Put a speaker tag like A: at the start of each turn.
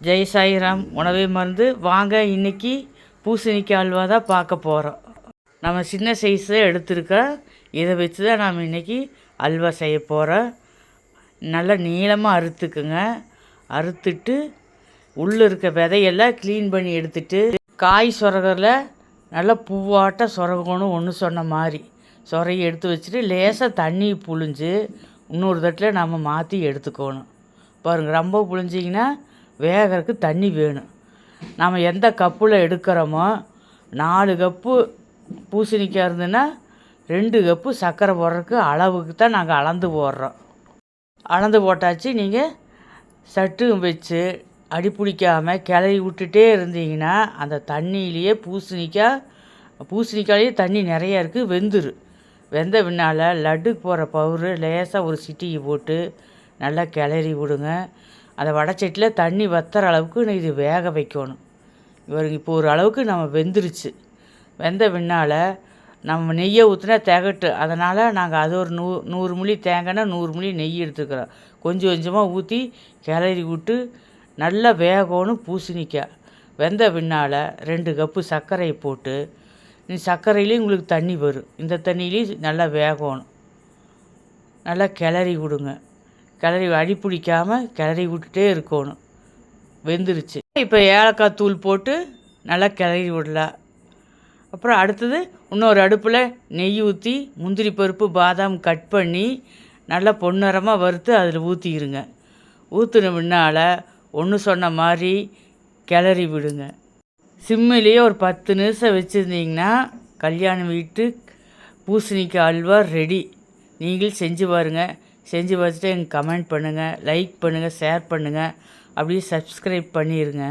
A: ஜெய் சாய்ராம் உணவை மருந்து வாங்க இன்னைக்கு பூசணிக்காய் அல்வா தான் பார்க்க போகிறோம் நம்ம சின்ன சைஸ் தான் எடுத்துருக்கோம் இதை வச்சு தான் நாம் இன்றைக்கி அல்வா செய்ய போகிறோம் நல்லா நீளமாக அறுத்துக்குங்க. அறுத்துட்டு உள்ளே இருக்க விதையெல்லாம் க்ளீன் பண்ணி எடுத்துட்டு காய் சொரகரில் நல்லா பூவாட்ட சொரகணும் ஒன்று சொன்ன மாதிரி. சொரையை எடுத்து வச்சுட்டு லேசாக தண்ணி புழிஞ்சு இன்னொரு தட்டில் நம்ம மாற்றி எடுத்துக்கணும். பாருங்கள் ரொம்ப புழிஞ்சிங்கன்னா வேகறதுக்கு தண்ணி வேணும். நம்ம எந்த கப்பில் எடுக்கிறோமோ நாலு கப்பு பூசணிக்காய் இருந்ததுன்னா ரெண்டு கப்பு சர்க்கரை போடுறதுக்கு அளவுக்கு தான் நாங்கள் அளந்து போடுறோம். அளந்து போட்டாச்சு நீங்கள் சட்டு வச்சு அடி பிடிக்காமல் கிளறி விட்டுட்டே இருந்தீங்கன்னா அந்த தண்ணியிலேயே பூசணிக்காய் பூசணிக்காயிலேயே தண்ணி நிறையா இருக்குது வெந்துரு வெந்த பின்னால் லட்டுக்கு போகிற பவுரு லேசாக ஒரு சிட்டியை போட்டு நல்லா கிளறி விடுங்க. அந்த வடச்சட்டியில் தண்ணி வத்துற அளவுக்கு இது வேக வைக்கணும். இவர் இப்போ ஒரு அளவுக்கு நம்ம வெந்துருச்சு. வெந்த பின்னால் நம்ம நெய்யை ஊற்றினா திகட்டு. அதனால் நாங்கள் அது ஒரு நூ நூறு மில்லி தேங்காய்னா நூறு மொழி நெய் எடுத்துக்கிறோம். கொஞ்சம் கொஞ்சமாக ஊற்றி கிளறி விட்டு நல்லா வேகணும் பூசணிக்காய். வெந்த பின்னால் ரெண்டு கப்பு சர்க்கரையை போட்டு நீ சர்க்கரையிலையும் உங்களுக்கு தண்ணி வரும். இந்த தண்ணியிலையும் நல்லா வேகணும். நல்லா கிளறி கொடுங்க கிளறி அடி பிடிக்காமல் கிளறி விட்டுட்டே இருக்கணும். வெந்துருச்சு. இப்போ ஏலக்காய் தூள் போட்டு நல்லா கிளறி விடலாம் அப்புறம் அடுத்தது இன்னொரு அடுப்பில் நெய் ஊற்றி முந்திரி பருப்பு பாதாம் கட் பண்ணி நல்லா பொன்னிறமாக வறுத்து அதில் ஊற்றிக்கிருங்க ஊற்றின முன்னால் ஒன்று சொன்ன மாதிரி கிளறி விடுங்க. சிம்மிலேயே ஒரு பத்து நிமிஷம் வச்சுருந்தீங்கன்னா கல்யாண வீட்டு பூசணிக்காய் அல்வா ரெடி நீங்கள் செஞ்சு பாருங்கள் செஞ்சு பார்த்துட்டு எனக்கு கமெண்ட் பண்ணுங்கள் லைக் பண்ணுங்கள் ஷேர் பண்ணுங்கள் அப்படியே சப்ஸ்கிரைப் பண்ணிடுங்க